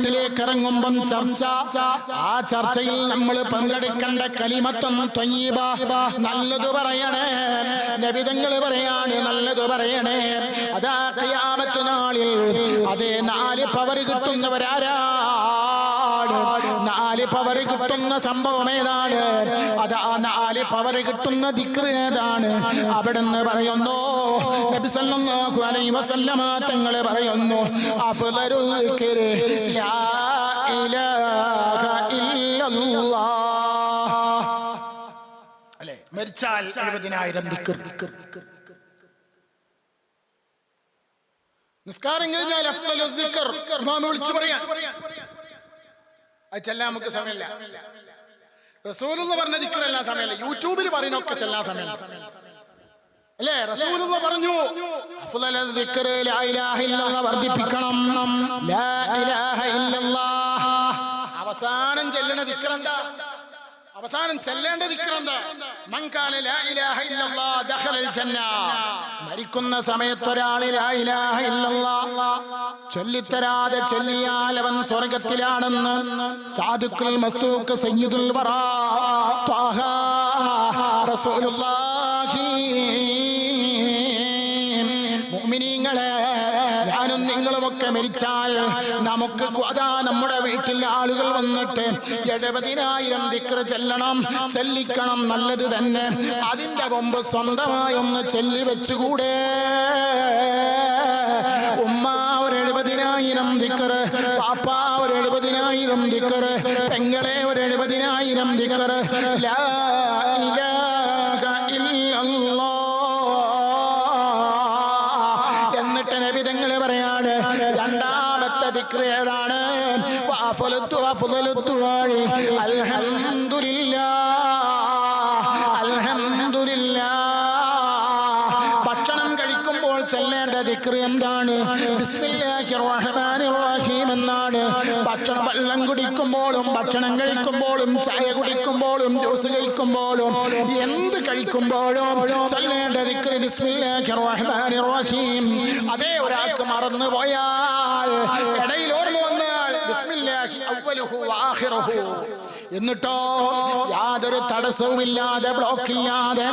റോട്ടിലേക്ക് ഇറങ്ങുമ്പം ചർച്ച. ആ ചർച്ചയിൽ നമ്മൾ പങ്കെടുക്കേണ്ട കലിമത്തം ത്വയ്യിബ നല്ലത് പറയണേ. നബിതങ്ങൾ പറയാണ് നല്ലത് പറയണേ. അതാ ഖിയാമത്ത് നാളിൽ അതേ നാല് പവർ കിട്ടുന്നവരാരാണ് നാല് പവർ കിട്ടുന്ന സംഭവം ഏതാണ്? അതാ നാല് പവർ കിട്ടുന്ന ദിക്ർ ഏതാണ്? അവിടുന്ന് പറയുന്നു നബി സല്ലല്ലാഹു അലൈഹി വസല്ലമ തങ്ങൾ പറയുന്നു അഫ്ളലു ദിക്ർ ലാ ഇലാഹ ഇല്ലല്ലാഹ്. അല്ലേ? മരിച്ചാൽ എഴുപതിനായിരം ദിക്ർ നിസ്കാരം കഴിഞ്ഞാൽ അഫ്ളലു ദിക്ർ ഇമാം വിളിച്ചു പറയാൻ. അത് ചെല്ലാൻ നമുക്ക് സമയമില്ല. റസൂൽ എന്ന് പറഞ്ഞ ദിക്റെല്ലാം സമയമില്ല. യൂട്യൂബിൽ പറയുന്നൊക്കെ ചെല്ലാൻ സമയമില്ല. അല്ലേ? റസൂൽ പറഞ്ഞു വർദ്ധിപ്പിക്കണം. അവസാനം ചെല്ലണ ദിക്ർ എന്താ? അവസാനം ചെല്ലേണ്ട ജന്ന. മരിക്കുന്ന സമയത്ത് ചൊല്ലിത്തരാതെ ചൊല്ലിയാൽ അവൻ സ്വർഗത്തിലാണെന്ന് സാധുക്കൾ മസ്തൂക്ക് സയ്യിദുൽ മുഅ്മിനീങ്ങളെ ഞാനും നിങ്ങളുമൊക്കെ മരിച്ചാൽ നമുക്ക് അതാ നമ്മുടെ വീട്ടിൽ ആളുകൾ വന്നിട്ട് എഴുപതിനായിരം ദിക്ർ ചെല്ലണം ചെല്ലിക്കണം നല്ലത് തന്നെ. അതിന്റെ മുമ്പ് സ്വന്തമായി ഒന്ന് ചെല്ലി വെച്ചുകൂടെ ദിക്കർ പെങ്ങളെ ഒരു എഴുപതിനായിരം ദിക്കർ ലാ ഭക്ഷണം വെള്ളം കുടിക്കുമ്പോഴും ഭക്ഷണം കഴിക്കുമ്പോഴും ചായ കുടിക്കുമ്പോഴും ജ്യൂസ് കഴിക്കുമ്പോഴും എന്ത് കഴിക്കുമ്പോഴും. അതേ ഒരാൾക്ക് മറന്നു പോയാൽ ഇടയിൽ ഓർമ്മ വന്നാൽ എന്നിട്ടോ യാതൊരു തടസ്സവുമില്ലാതെ ബ്ലോക്കില്ലാതെ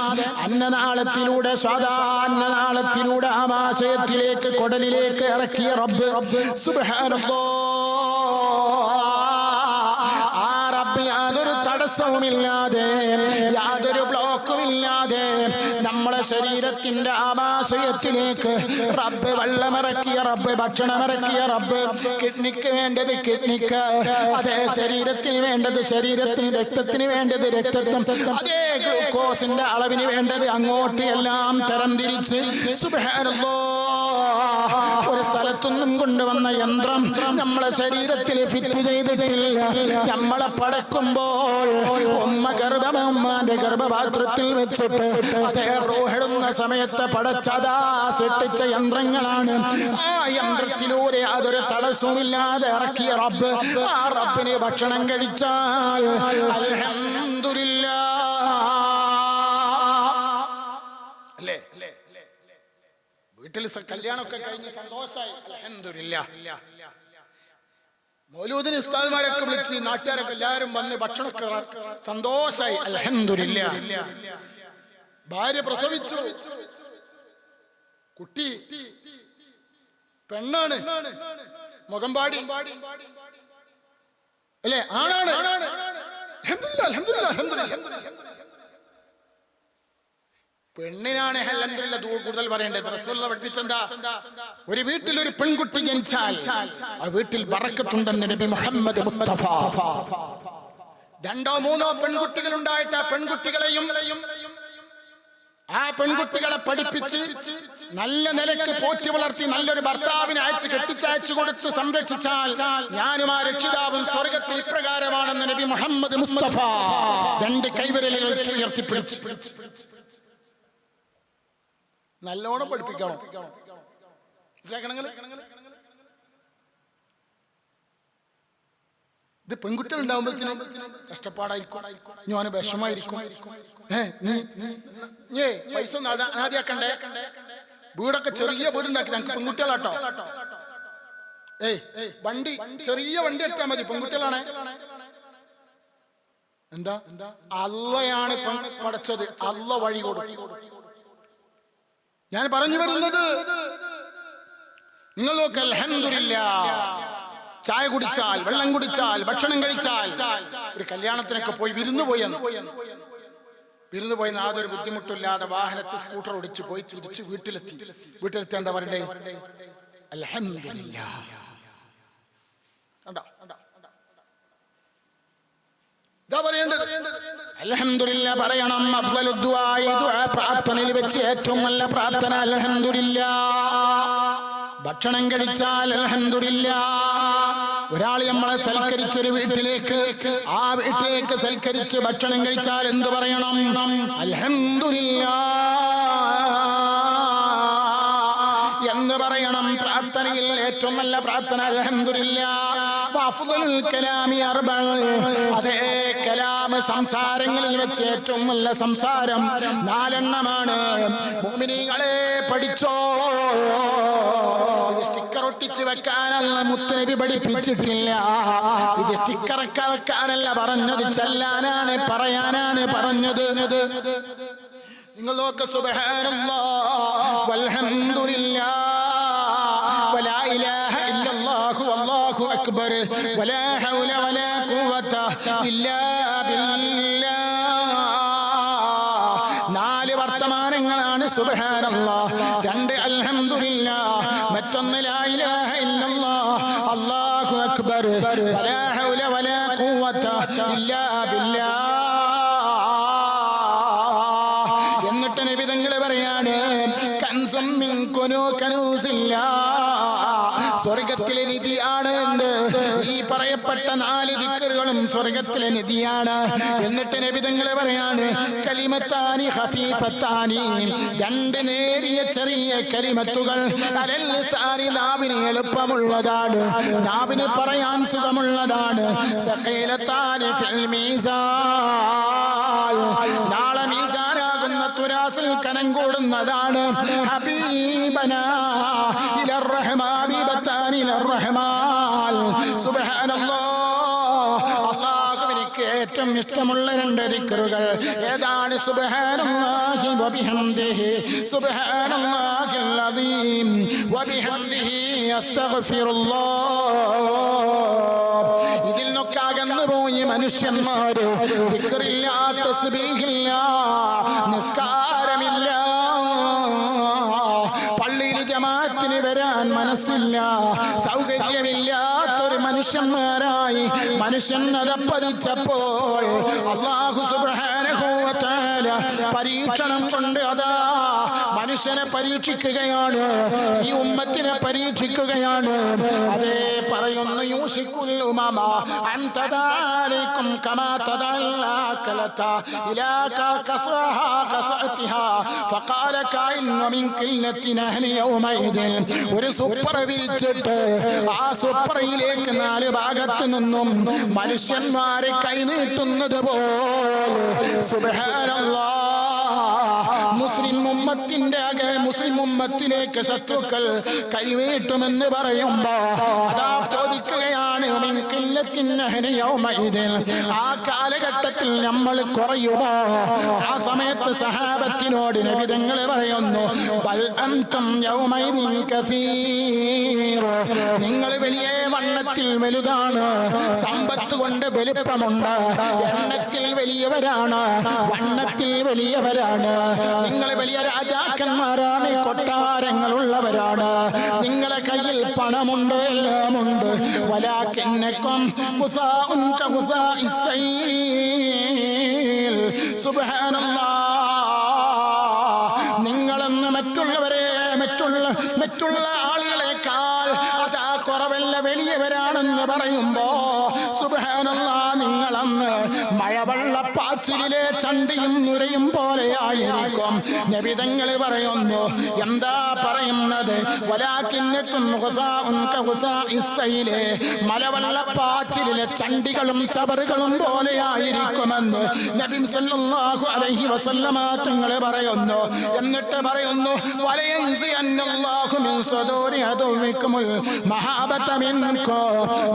അന്നനാളത്തിലൂടെ സാധാ അന്നനാളത്തിലൂടെ ആമാശയത്തിലേക്ക് കൊടലിലേക്ക് ഇറക്കിയ റബ്ബ്. സുബ്ഹാനല്ലാഹ്. തടസ്സവുമില്ലാതെ യാതൊരു ബ്ലോക്കും ഇല്ലാതെ നമ്മളെ ശരീരത്തിന്റെ ആമാശയത്തിലേക്ക് റബ്ബ് വെള്ളമിറക്കിയ റബ്ബ് ഭക്ഷണമിറക്കിയ റബ്ബ് കിഡ്നിക്ക് വേണ്ടത് കിഡ്നിക്ക് അതേ ശരീരത്തിന് വേണ്ടത് ശരീരത്തിന് രക്തത്തിന് വേണ്ടത് രക്തത്വം അതേ ഗ്ലൂക്കോസിന്റെ അളവിന് വേണ്ടത് അങ്ങോട്ട് എല്ലാം തരം തിരിച്ച്. ഒരു സ്ഥലത്തുനിന്നും കൊണ്ടുവന്ന യന്ത്രം നമ്മളെ ശരീരത്തിൽ ഫിറ്റ് ചെയ്തിട്ടില്ല. നമ്മളെ പടക്കുമ്പോൾ ഉമ്മ ഉമ്മാന്റെ ഗർഭപാത്രത്തിൽ വെച്ചിട്ട് അദ്ദേഹം റോഹിടുന്ന സമയത്ത് പടച്ചതാ സൃഷ്ടിച്ച യന്ത്രങ്ങളാണ്. ആ യന്ത്രത്തിലൂടെ അതൊരു തടസ്സവുമില്ലാതെ ഇറക്കിയ റബ്ബ് ആ റബ്ബിന് ഭക്ഷണം കഴിച്ചാൽ അൽഹംദുലില്ലാ വീട്ടിൽ കല്യാണമൊക്കെ കഴിഞ്ഞ് സന്തോഷമായി. അൽഹംദുലില്ലാ. മൗലൂദിന് ഉസ്താദ്മാരൊക്കെ വിളിച്ച് നാട്ടുകാരൊക്കെ എല്ലാവരും വന്ന് ഭക്ഷണമൊക്കെ സന്തോഷമായി അൽഹംദുലില്ലാ. ഭാര്യ പ്രസവിച്ചു. കുട്ടി പെണ്ണാണ്. മുഖം പാടി. അല്ലേ? ആണാണ്. അൽഹംദുലില്ലാ, അൽഹംദുലില്ലാ, അൽഹംദുലില്ലാ. പെണ്ണിനാണ് അൽഹംദുലില്ലാ ദൂ- കൂടുതൽ പറയേണ്ടത്. റസൂലുള്ള പഠിപ്പിച്ചെന്താ? ഒരു വീട്ടിൽ ഒരു പെൺകുട്ടി ജനിച്ചാൽ ആ വീട്ടിൽ ബറക്കത്തുണ്ടെന്ന് നബി മുഹമ്മദ് മുസ്തഫ. രണ്ടോ മൂന്നോ പെൺകുട്ടികൾ ഉണ്ടായിട്ട് ആ പെൺകുട്ടികളെയും ആ പെൺകുട്ടികളെ പഠിപ്പിച്ച് നല്ല നിലയ്ക്ക് പോറ്റി വളർത്തി നല്ലൊരു ഭർത്താവിനെ അയച്ച് കെട്ടിച്ചയച്ചു കൊടുത്ത് സംരക്ഷിച്ചാൽ ഞാനും ആ രക്ഷിതാവും സ്വർഗത്തിൽ ഇപ്രകാരമാണെന്ന് നബി മുഹമ്മദ് മുസ്തഫ. രണ്ട് കൈവിരലുകൾ ഉയർത്തിപ്പിടിച്ചു. നല്ലോണം പഠിപ്പിക്കണം? ഇത് പെൺകുട്ടികൾ ഉണ്ടാകുമ്പോഴത്തേനും കഷ്ടപ്പാടായിരിക്കും. ഞാൻ വിഷമായിരിക്കും ഏ പൈസ ഒന്നും അനാ- അനാദിയാക്കണ്ടേ വീടൊക്കെ ചെറിയ വീടുണ്ടാക്കി ഞങ്ങൾക്ക് പെൺകുട്ടികളാട്ടോ. ഏയ് വണ്ടി ചെറിയ വണ്ടി എടുത്താൽ മതി പെൺകുട്ടികളാണ്. എന്താ? എന്താ അല്ലയാണ് പടച്ചത്. അല്ല വഴി കൊടുക്കും. ഞാൻ പറഞ്ഞു വരുന്നത് നിങ്ങൾ നോക്ക് അൽഹംദുലില്ല. ചായ കുടിച്ചാൽ വെള്ളം കുടിച്ചാൽ ഭക്ഷണം കഴിച്ചാൽ ഒരു കല്യാണത്തിനൊക്കെ പോയി വിരുന്ന് പോയി വിരുന്ന് പോയി യാതൊരു ബുദ്ധിമുട്ടില്ലാതെ വാഹനത്തിൽ സ്കൂട്ടർ ഓടിച്ചു പോയി തിരിച്ച് വീട്ടിലെത്തി. വീട്ടിലെത്തി എന്താ പറയണ്ടേ? അൽഹംദുലില്ല. കണ്ടോ? ഇതാ പ്രാർത്ഥനയിൽ വെച്ച് ഏറ്റവും നല്ല പ്രാർത്ഥന അൽഹംദുലില്ല. ഭക്ഷണം കഴിച്ചാൽ അലഹമില്ല ഒരാൾ നമ്മളെ സൽക്കരിച്ചൊരു വീട്ടിലേക്ക് ആ വീട്ടിലേക്ക് സൽക്കരിച്ച് ഭക്ഷണം കഴിച്ചാൽ എന്തു പറയണം? അലഹമില്ല എന്ന് പറയണം പ്രാർത്ഥനയിൽ ഏറ്റവും നല്ല പ്രാർത്ഥന അർബഅ അതേ കലാമ് സംസാരങ്ങളിൽ വെച്ച് ഏറ്റവും നല്ല സംസാരം നാലെണ്ണമാണ്. മുഅ്മിനീങ്ങളെ പഠിച്ചോ? ഇത് സ്റ്റിക്കർ ഒട്ടിച്ച് വെക്കാനല്ല മുത്തനബി പഠിപ്പിച്ചിട്ടില്ല. ഇത് സ്റ്റിക്കറൊക്കെ വെക്കാനല്ല പറഞ്ഞത് ചെല്ലാനാണ് പറയാനാണ് പറഞ്ഞത്. നിങ്ങൾ നോക്ക സുബ്ഹാനല്ലാഹ് വൽഹംദുലില്ലാ വലാ ഇലാഹ ഇല്ലല്ലാഹു അക്ബർ നാല് വർത്തമാനങ്ങളാണ് സുബ്ഹാനല്ലാഹ് രണ്ട് അൽഹംദുലില്ലാ. മറ്റൊന്ന് ലാ അല്ലാഹു അക്ബർ വലാ ഹൗല വലാ ഖുവത എന്നിട്ട് നബിതങ്ങൾ പറയാണ് കൻസം മിൻ കുനൂ കനൂസില്ല. സ്വർഗത്തിലെ നിധിയാണ് പറയപ്പെട്ട നാല് ദിക്കറുകളും സ്വർഗത്തിലെ നിധിയാണ്. എന്നിട്ട് നബിതങ്ങൾ പറയാണ് കലിമത്താനി ഹഫീഫത്താനി രണ്ട് നേരിയ ചെറിയ കലിമത്തുകൾ നാവിന് എളുപ്പമുള്ളതാണ്. നാവിന് പറയാൻ സുഖമുള്ളതാണ്. സഖീലത്താനി നാളെ മീസാനാകുന്ന തുരാസിൽ കനം കൂടുന്നതാണ്. ഹബീബന ഇലർ റഹ്മാൻ ഹബീബത്താൻ ഇലർ റഹ്മാൻ ഏറ്റവും ഇഷ്ടമുള്ള രണ്ട് ദിക്റുകൾ. ഏതാണ്? വബിഹംദിഹി. വബിഹംദിഹി അസ്തഗ്ഫിറുല്ലാഹ്. ഇതിൽ നിന്നൊക്കെ പോയി മനുഷ്യന്മാര്. ദിക്കറില്ലാത്ത തസ്ബീഹില്ല മനുഷ്യൻ അതപ്പതിച്ചപ്പോൾ പരീക്ഷണം കൊണ്ട് അതാ മനുഷ്യനെ പരീക്ഷിക്കുകയാണ് ഈ ഉമ്മത്തിനെ പരീക്ഷിക്കുകയാണ്. അതേ പറയുന്നു യൗമൈദിൻ ഒരു സൂപ്പർ വിരിച്ചിട്ട് ആ സൂപ്രയിലേക്ക് നാല് ഭാഗത്തു നിന്നും മനുഷ്യന്മാരെ കൈനീട്ടുന്നത് പോലെ. സുബ്ഹാനല്ലാഹ് മുസ്ലിം ഉമ്മത്തിന്റെ അകെ മുസ്ലിം ഉമ്മത്തിലേക്ക് ശത്രുക്കൾ കൈവീട്ടുമെന്ന് പറയുമ്പോ അതാ ചോദിക്കുകയാണ്. ആ കാലഘട്ടത്തിൽ നമ്മൾ കുറയുമോ? ആ സമയത്ത് സഹാബത്തിനോട് നബിതങ്ങൾ പറയുന്നു നിങ്ങൾ വലിയ വണ്ണത്തിൽ വലുതാണ് സമ്പത്ത് കൊണ്ട് വലുപ്പമുണ്ട് എണ്ണത്തിൽ വലിയവരാണ് വണ്ണത്തിൽ വലിയവരാണ്. നിങ്ങൾ വലിയ രാജാക്കന്മാരാണ് കൊട്ടാരങ്ങളുള്ളവരാണ്. നിങ്ങളെ കയ്യിൽ പണമുണ്ട് എല്ലാമുണ്ട്. വലാക്കെന്നെക്കും നിങ്ങളെന്ന് മറ്റുള്ളവരെ മറ്റുള്ള മറ്റുള്ള ആളുകളെക്കാൾ അതാ കുറവല്ല വലിയവരാണെന്ന് പറയുമ്പോ സുബാനുള്ള നിങ്ങളന്ന് മഴവെള്ളപ്പാച്ചിലെ ചണ്ടിയും നുരയും പോലെയായിരിക്കും നബിതങ്ങൾ പറയുന്നു എന്താ പറയുന്നത്? മലവെള്ള പാച്ചിലെ കഹുസാഇ സൈലേ. മലവെള്ളപ്പാച്ചിലിലെ ചണ്ടികളും ചവറുകളും പോലെയായിരിക്കുമെന്ന് നബി സല്ലല്ലാഹു അലൈഹി വസല്ലമ തങ്ങൾ പറയുന്നു. എന്നിട്ട് പറയുന്നു വലയൻസി അന്നല്ലാഹു മിൻ സദൂരി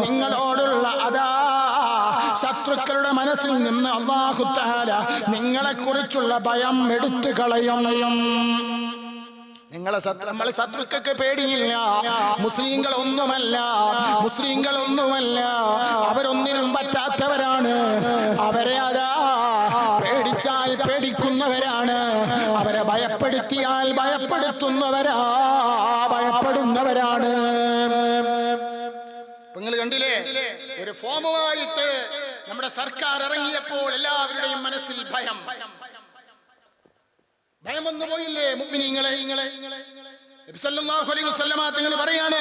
നിങ്ങളോടുള്ള അതാ ശത്രുക്കളുടെ മനസ്സിൽ നിന്ന് അള്ളാഹുത്താല നിങ്ങളെ കുറിച്ചുള്ള ഭയം എടുത്തു കളയും. നിങ്ങളെ നമ്മൾ ശത്രുക്കൾക്ക് പേടിയില്ല. മുസ്ലിങ്ങൾ ഒന്നുമല്ല മുസ്ലിങ്ങൾ ഒന്നുമല്ല അവരൊന്നിനും പറ്റാത്തവരാണ്. അവരെ അതാ പേടിച്ചാൽ പേടിക്കുന്നവരാണ്. അവരെ ഭയപ്പെടുത്തിയാൽ ഭയപ്പെടുത്തുന്നവരാ ഭയപ്പെടുന്നവരാണ്. നിങ്ങൾ കണ്ടില്ലേ? ഒരു ഫോമുമായിട്ട് നമ്മുടെ സർക്കാർ ഇറങ്ങിയപ്പോൾ എല്ലാവരുടെയും മനസ്സിൽ ഭയം. ഭയം വന്നു പോയില്ലേ മുഅ്മിനീങ്ങളെ നിങ്ങളെ തങ്ങൾ പറയാണ്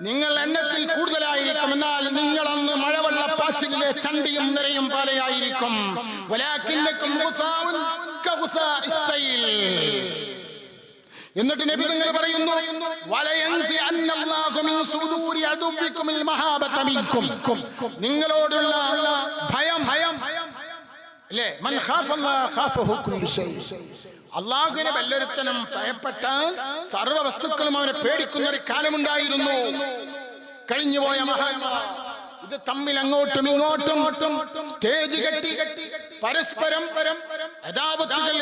നിങ്ങൾ എണ്ണത്തിൽ കൂടുതലായിരിക്കും എന്നാൽ നിങ്ങൾ അന്ന് മഴവെള്ളപ്പാച്ചിലെ ചണ്ടിയും നിറയും പോലെയായിരിക്കും. എന്നിട്ട് നബി നിങ്ങൾ പറയുന്നു. നിങ്ങളോടുള്ള ഭയം ഭയം അല്ലേ അള്ളാഹുവിനെ വല്ലൊരുത്തനും ഭയപ്പെട്ടാൽ സർവ വസ്തുക്കളും അവനെ പേടിക്കുന്ന ഒരു കാലമുണ്ടായിരുന്നു കഴിഞ്ഞുപോയ മഹാന്മാർ ഇത് തമ്മിൽ അങ്ങോട്ടും ഇങ്ങോട്ടും സ്റ്റേജ് കെട്ടി പരസ്പരം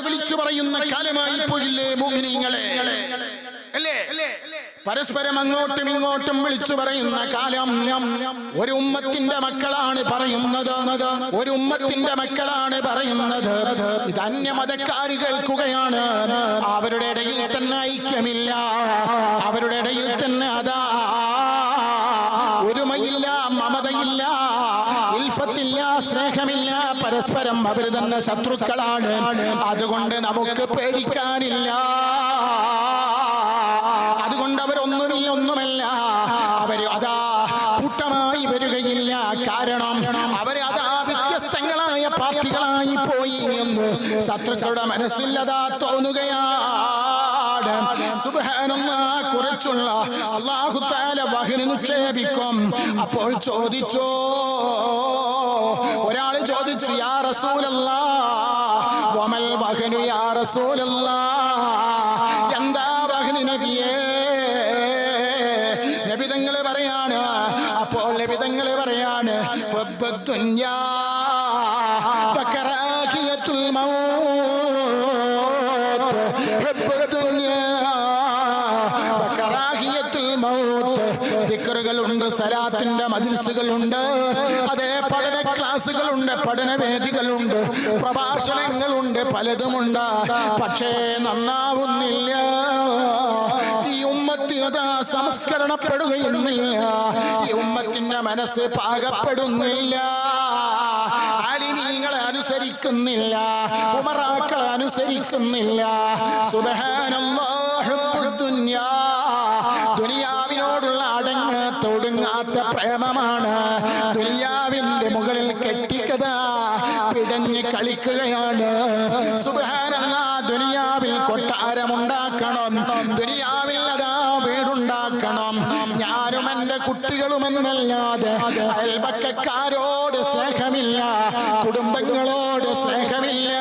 വിളിച്ചു പറയുന്ന കാലമായി പോയില്ലേ മോഹിനിങ്ങളെ? അല്ലേ? പരസ്പരം അങ്ങോട്ടും ഇങ്ങോട്ടും വിളിച്ചു പറയുന്ന കാലം ഒരു ഉമ്മത്തിന്റെ മക്കളാണ് പറയുന്നത്. ഒരു ഉമ്മത്തിന്റെ മക്കളാണ് പറയുന്നത്. ഇത് അന്യമതക്കാർ കേൾക്കുകയാണ് അവരുടെ ഇടയിൽ തന്നെ ഐക്യമില്ല. അവരുടെ ഇടയിൽ തന്നെ അതാ പരസ്പരം അവർ തന്നെ ശത്രുക്കളാണ്. അതുകൊണ്ട് നമുക്ക് പേടിക്കാനില്ല. അതുകൊണ്ട് അവരൊന്നുമില്ല ഒന്നുമല്ല. അവർ അതാ കൂട്ടമായി വരികയില്ല. കാരണം അവർ അതാ വ്യത്യസ്തങ്ങളായ പാർട്ടികളായി പോയി എന്ന് ശത്രുക്കളുടെ മനസ്സില്ലതാ തോന്നുകയാണ്. സുബ്ഹാനല്ലാഹ് കുറിച്ചുള്ള അല്ലാഹു തആല വഹന നിക്ഷേപിക്കും അപ്പോൾ ചോദിച്ചോ? ഒരാൾ ചോദിച്ചു യാ റസൂലല്ലാഹ് വമൽ വഹനു യാ റസൂലല്ലാഹ് എന്താ വഹനു നബിയേ? നബിതങ്ങൾ പറയാണ് അപ്പോൾ നബിതങ്ങൾ പറയാണ് മൗത്ത് ഹുബ്ബുദ് ദുനിയാ വകറാഹിയത്തുൽ മൗത്ത്. ദിക്റുകളുണ്ട് സലാത്തിന്റെ മജിൽസുകളുണ്ട്. അതേ ക്ലാസ്സുകളുണ്ട് പഠനവേദികളുണ്ട് പ്രഭാഷണങ്ങളുണ്ട് പലതുമുണ്ട്. പക്ഷേ നന്നാവുന്നില്ല. ഈ ഉമ്മത്തിനതാ സംസ്കരണപ്പെടുകയുമില്ല. ഈ ഉമ്മത്തിന്റെ മനസ്സ് പാകപ്പെടുന്നില്ല. അലിമീങ്ങളെ അനുസരിക്കുന്നില്ല. ഉമറാക്കളെ അനുസരിക്കുന്നില്ല. സുബഹാനം ഹുബ്ബുദ്ദുനിയാ. കളിക്കുകയാണ് ദുനിയാവിൽ കൊട്ടാരമുണ്ടാക്കണം ദുനിയാവിൽ അതാ വീടുണ്ടാക്കണം. ഞാനും എന്റെ കുട്ടികളുമെന്നല്ലാതെ അയൽപക്കക്കാരോട് സ്നേഹമില്ല. കുടുംബങ്ങളോട് സ്നേഹമില്ല.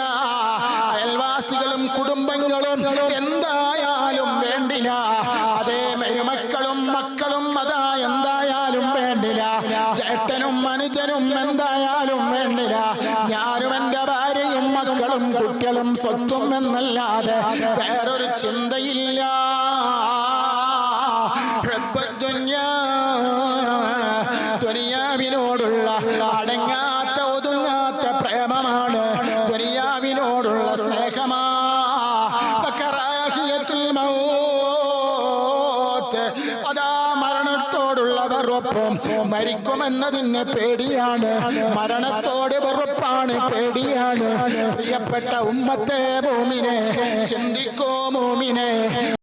സ്വത്തും എന്നല്ലാതെ വേറൊരു ചിന്തയില്ല. ദുനിയാവിനോടുള്ള അടങ്ങാത്ത ഒതുങ്ങാത്ത പ്രേമമാണ് ദുനിയാവിനോടുള്ള സ്നേഹമാ വകറാഹിയത്തുൽ മൗത്ത്. അതാ മരണത്തോടുള്ള വെറുപ്പും മരിക്കുമെന്നതിന് പേടിയാണ് മരണത്തോട് വെറുപ്പാണ് പേടിയാണ് പ്രിയപ്പെട്ട ഉമ്മത്തെ ഭൂമിനെ ചിന്തിക്കോ ഭൂമിനെ